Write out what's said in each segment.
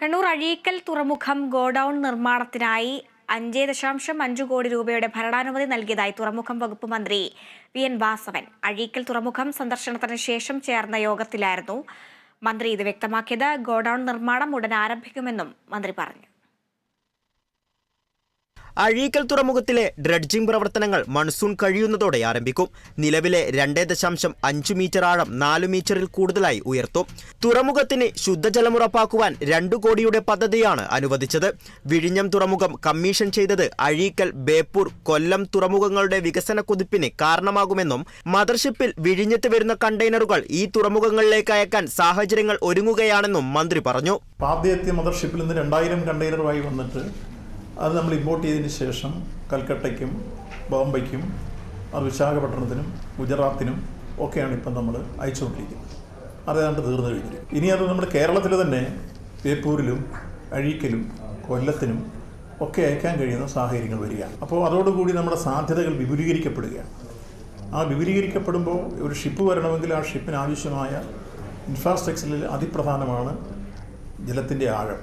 കണ്ണൂർ അഴീക്കൽ തുറമുഖം ഗോഡൌൺ നിർമ്മാണത്തിനായി അഞ്ച് ദശാംശം അഞ്ച് കോടി രൂപയുടെ ഭരണാനുമതി നൽകിയതായി തുറമുഖം വകുപ്പ് മന്ത്രി വി എൻ വാസവൻ. അഴീക്കൽ തുറമുഖം സന്ദർശനത്തിന് ശേഷം ചേർന്ന യോഗത്തിലായിരുന്നു മന്ത്രി ഇത് വ്യക്തമാക്കിയത്. ഗോഡൌൺ നിർമ്മാണം ഉടൻ ആരംഭിക്കുമെന്നും മന്ത്രി പറഞ്ഞു. അഴീക്കൽ തുറമുഖത്തിലെ ഡ്രഡ്ജിംഗ് പ്രവർത്തനങ്ങൾ മൺസൂൺ കഴിയുന്നതോടെ ആരംഭിക്കും. നിലവിലെ രണ്ടേ ദശാംശം അഞ്ച് മീറ്റർ ആഴം നാല് മീറ്ററിൽ കൂടുതലായി ഉയർത്തും. തുറമുഖത്തിന് ശുദ്ധജലം ഉറപ്പാക്കുവാൻ രണ്ടു കോടിയുടെ പദ്ധതിയാണ് അനുവദിച്ചത്. വിഴിഞ്ഞം തുറമുഖം കമ്മീഷൻ ചെയ്തത് അഴീക്കൽ ബേപ്പൂർ കൊല്ലം തുറമുഖങ്ങളുടെ വികസന കുതിപ്പിന് കാരണമാകുമെന്നും മദർഷിപ്പിൽ വിഴിഞ്ഞത്ത് വരുന്ന കണ്ടെയ്നറുകൾ ഈ തുറമുഖങ്ങളിലേക്ക് അയക്കാൻ സാഹചര്യങ്ങൾ ഒരുങ്ങുകയാണെന്നും മന്ത്രി പറഞ്ഞു. ആദ്യത്തെ മദർഷിപ്പിൽ നിന്ന് രണ്ടായിരം കണ്ടെയ്നറുമായി വന്നിട്ട് അത് നമ്മൾ ഇമ്പോർട്ട് ചെയ്തതിന് ശേഷം കൽക്കട്ടയ്ക്കും ബോംബെക്കും അത് വിശാഖപട്ടണത്തിനും ഗുജറാത്തിനും ഒക്കെയാണ് ഇപ്പം നമ്മൾ അയച്ചുകൊണ്ടിരിക്കുന്നത്. അത് ഏതാണ്ട് തീർന്നു കഴിഞ്ഞു. ഇനി അത് നമ്മുടെ കേരളത്തിൽ തന്നെ ബേപ്പൂരിലും അഴീക്കലും കൊല്ലത്തിനും ഒക്കെ അയക്കാൻ കഴിയുന്ന സാഹചര്യങ്ങൾ വരികയാണ്. അപ്പോൾ അതോടുകൂടി നമ്മുടെ സാധ്യതകൾ വിപുലീകരിക്കപ്പെടുകയാണ്. ആ വിപുലീകരിക്കപ്പെടുമ്പോൾ ഒരു ഷിപ്പ് വരണമെങ്കിൽ ആ ഷിപ്പിന് ആവശ്യമായ ഇൻഫ്രാസ്ട്രക്ചറിൽ അതിപ്രധാനമാണ് ജലത്തിന്റെ ആഴം.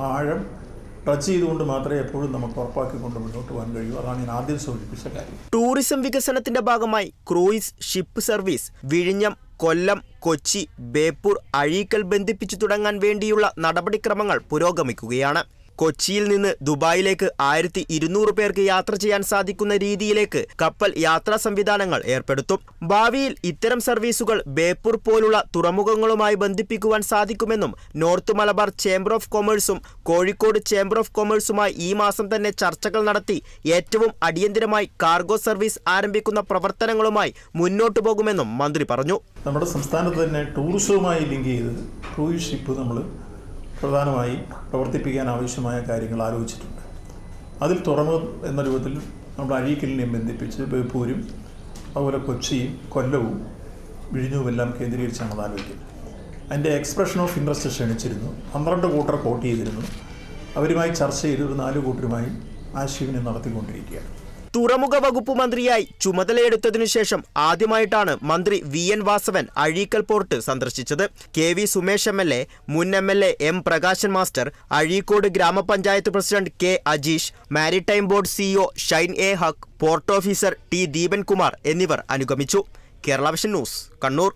ആഴം ടച്ച് ചെയ്തുകൊണ്ട് മാത്രമേ എപ്പോഴും നമുക്ക് ഉറപ്പാക്കിക്കൊണ്ട് മുന്നോട്ട് പോകാൻ കഴിയൂ. അതാണ് ഞാൻ ആദ്യം സൂചിപ്പിച്ച കാര്യം. ടൂറിസം വികസനത്തിന്റെ ഭാഗമായി ക്രൂയിസ് ഷിപ്പ് സർവീസ് വിഴിഞ്ഞം കൊല്ലം കൊച്ചി ബേപ്പൂർ അഴീക്കൽ ബന്ധിപ്പിച്ചു തുടങ്ങാൻ വേണ്ടിയുള്ള നടപടിക്രമങ്ങൾ പുരോഗമിക്കുകയാണ്. കൊച്ചിയിൽ നിന്ന് ദുബായിലേക്ക് ആയിരത്തി ഇരുന്നൂറ് പേർക്ക് യാത്ര ചെയ്യാൻ സാധിക്കുന്ന രീതിയിലേക്ക് കപ്പൽ യാത്രാ സംവിധാനങ്ങൾ ഏർപ്പെടുത്തും. ഭാവിയിൽ ഇത്തരം സർവീസുകൾ ബേപ്പൂർ പോലുള്ള തുറമുഖങ്ങളുമായി ബന്ധിപ്പിക്കുവാൻ സാധിക്കുമെന്നും നോർത്ത് മലബാർ ചേംബർ ഓഫ് കൊമേഴ്സും കോഴിക്കോട് ചേംബർ ഓഫ് കൊമേഴ്സുമായി ഈ മാസം തന്നെ ചർച്ചകൾ നടത്തി ഏറ്റവും അടിയന്തിരമായി കാർഗോ സർവീസ് ആരംഭിക്കുന്ന പ്രവർത്തനങ്ങളുമായി മുന്നോട്ടു പോകുമെന്നും മന്ത്രി പറഞ്ഞു. നമ്മുടെ സംസ്ഥാനത്ത് തന്നെ ടൂറിസവുമായി ലിങ്ക് ചെയ്ത് ക്രൂയിസ് ഷിപ്പ് നമ്മൾ പ്രധാനമായി പ്രവർത്തിപ്പിക്കാൻ ആവശ്യമായ കാര്യങ്ങൾ ആലോചിച്ചിട്ടുണ്ട്. അതിൽ തുറമുഖം എന്ന രൂപത്തിൽ നമ്മുടെ അഴീക്കലിനെയും ബന്ധിപ്പിച്ച് ബേപ്പൂരും അതുപോലെ കൊച്ചിയും കൊല്ലവും വിഴിഞ്ഞുമെല്ലാം കേന്ദ്രീകരിച്ചാണ് അത് ആലോചിക്കുന്നത്. അതിന്റെ എക്സ്പ്രഷൻ ഓഫ് ഇൻട്രസ്റ്റ് ക്ഷണിച്ചിരുന്നു. പന്ത്രണ്ട് കൂട്ടർ കോട്ട് ചെയ്തിരുന്നു. അവരുമായി ചർച്ച ചെയ്ത് ഒരു നാല് കൂട്ടരുമായി ആശയവിനിമയം നടത്തിക്കൊണ്ടിരിക്കുകയാണ്. തുറമുഖ വകുപ്പ് മന്ത്രിയായി ചുമതലയെടുത്തതിനു ശേഷം ആദ്യമായിട്ടാണ് മന്ത്രി V N Vasavan Azhikkal port സന്ദർശിച്ചത്. K V Sumesh M L A മുൻ M L A M Prakashan master Azhikode ഗ്രാമപഞ്ചായത്ത് president K Ajeesh maritime board CEO Shine A Haq port officer T Deepankumar എന്നിവർ അനുഗമിച്ചു. Kerala vision news Kannur.